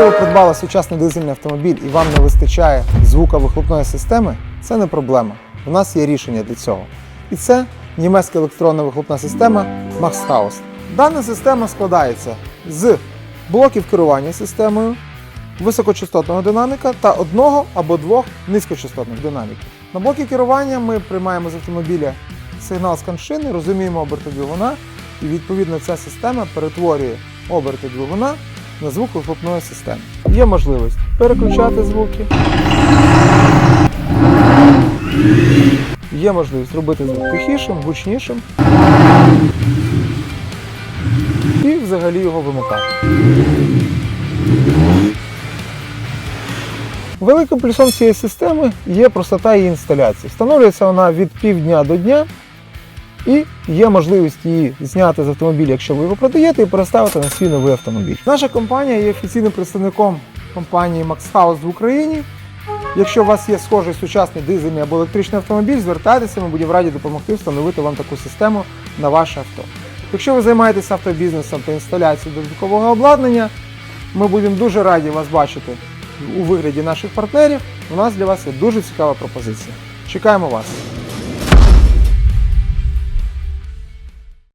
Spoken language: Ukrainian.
придбали сучасний дизельний автомобіль і вам не вистачає звука вихлопної системи, це не проблема. У нас є рішення для цього. І це німецька електронна вихлопна система Max House. Дана система складається з блоків керування системою, високочастотного динаміка та одного або двох низькочастотних динаміків. На блокі керування ми приймаємо з автомобіля сигнал з каншини, розуміємо оберти двигуна, і відповідно ця система перетворює оберти двигуна на звук вихлопної системи. Є можливість переключати звуки. Є можливість робити звук тихішим, гучнішим. І взагалі його вимикати. Великим плюсом цієї системи є простота її інсталяції. Встановлюється вона від півдня до дня, і є можливість її зняти з автомобіля, якщо ви його продаєте, і переставити на свій новий автомобіль. Наша компанія є офіційним представником компанії Max House в Україні. Якщо у вас є схожий сучасний дизельний або електричний автомобіль, звертайтеся, ми будемо раді допомогти встановити вам таку систему на ваше авто. Якщо ви займаєтеся автобізнесом та інсталяцією додаткового обладнання, ми будемо дуже раді вас бачити у вигляді наших партнерів. У нас для вас є дуже цікава пропозиція. Чекаємо вас!